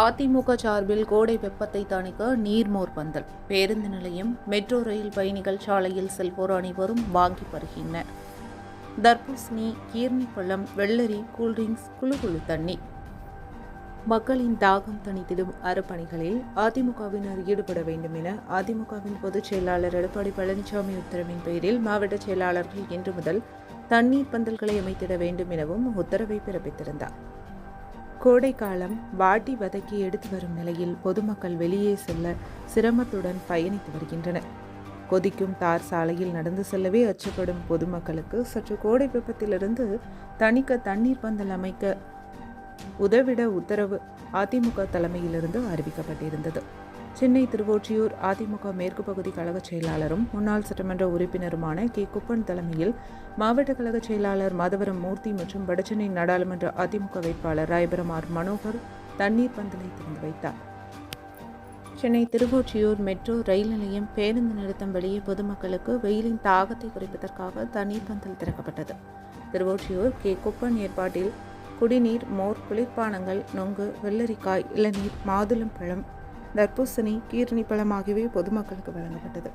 அதிமுக சார்பில் கோடை வெப்பத்தை தணிக்க நீர்மோர் பந்தல். பேருந்து நிலையம் மெட்ரோ ரயில் பயணிகள் சாலையில் செல்வோர் அனைவரும் வாங்கி வருகின்றனர். தர்பூசணி கீர்ணிப்பழம் வெள்ளரி கூல்ட்ரிங்க்ஸ் குழு குழு தண்ணி. மக்களின் தாகம் தணித்திடும் அறப்பணிகளில் அதிமுகவினர் ஈடுபட வேண்டும் என அதிமுகவின் பொதுச் செயலாளர் எடப்பாடி பழனிசாமி உத்தரவின் பேரில் மாவட்ட செயலாளர்கள் இன்று முதல் தண்ணீர் பந்தல்களை அமைத்திட வேண்டும் எனவும் உத்தரவை பிறப்பித்திருந்தார். கோடைக்காலம் வாட்டி வதக்கி எடுத்து வரும் நிலையில் பொதுமக்கள் வெளியே செல்ல சிரமத்துடன் பயணித்து வருகின்றனர். கொதிக்கும் தார் சாலையில் நடந்து செல்லவே அச்சப்படும் பொதுமக்களுக்கு சற்று கோடை வெப்பத்திலிருந்து தணிக்க தண்ணீர் பந்தல் அமைக்க உதவிட உத்தரவு அதிமுக தலைமையிலிருந்து அறிவிக்கப்பட்டிருந்தது. சென்னை திருவொற்றியூர் அதிமுக மேற்கு பகுதி கழக செயலாளரும் முன்னாள் சட்டமன்ற உறுப்பினருமான கே. குப்பன் தலைமையில் மாவட்ட கழக செயலாளர் மாதவரம் மூர்த்தி மற்றும் வடசென்னை நாடாளுமன்ற அதிமுக வேட்பாளர் ராயபுரம் ஆர் மனோகர் தண்ணீர் பந்தலை திறந்து வைத்தார். சென்னை திருவொற்றியூர் மெட்ரோ ரயில் நிலையம் பேருந்து நிறுத்தம் வெளியே பொதுமக்களுக்கு வெயிலின் தாகத்தை குறைப்பதற்காக தண்ணீர் பந்தல் திறக்கப்பட்டது. திருவொற்றியூர் கே. குப்பன் ஏற்பாட்டில் குடிநீர் மோர் குளிர்பானங்கள் நொங்கு வெள்ளரிக்காய் இளநீர் மாதுளம் பழம் தர்பூசணி கீரணி பழம் ஆகியவை பொதுமக்களுக்கு வழங்கப்பட்டது.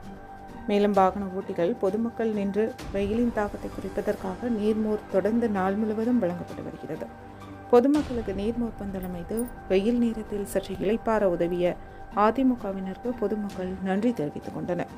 மேலும் வாகன ஓட்டிகள் பொதுமக்கள் நின்று வெயிலின் தாக்கத்தை குறைப்பதற்காக நீர்மோர் தொடர்ந்து நாள் முழுவதும் வழங்கப்பட்டு வருகிறது. பொதுமக்களுக்கு நீர்மோர் பந்தல் அமைத்து வெயில் நேரத்தில் சற்று இளைப்பார உதவிய அதிமுகவினருக்கு பொதுமக்கள் நன்றி தெரிவித்துக் கொண்டனர்.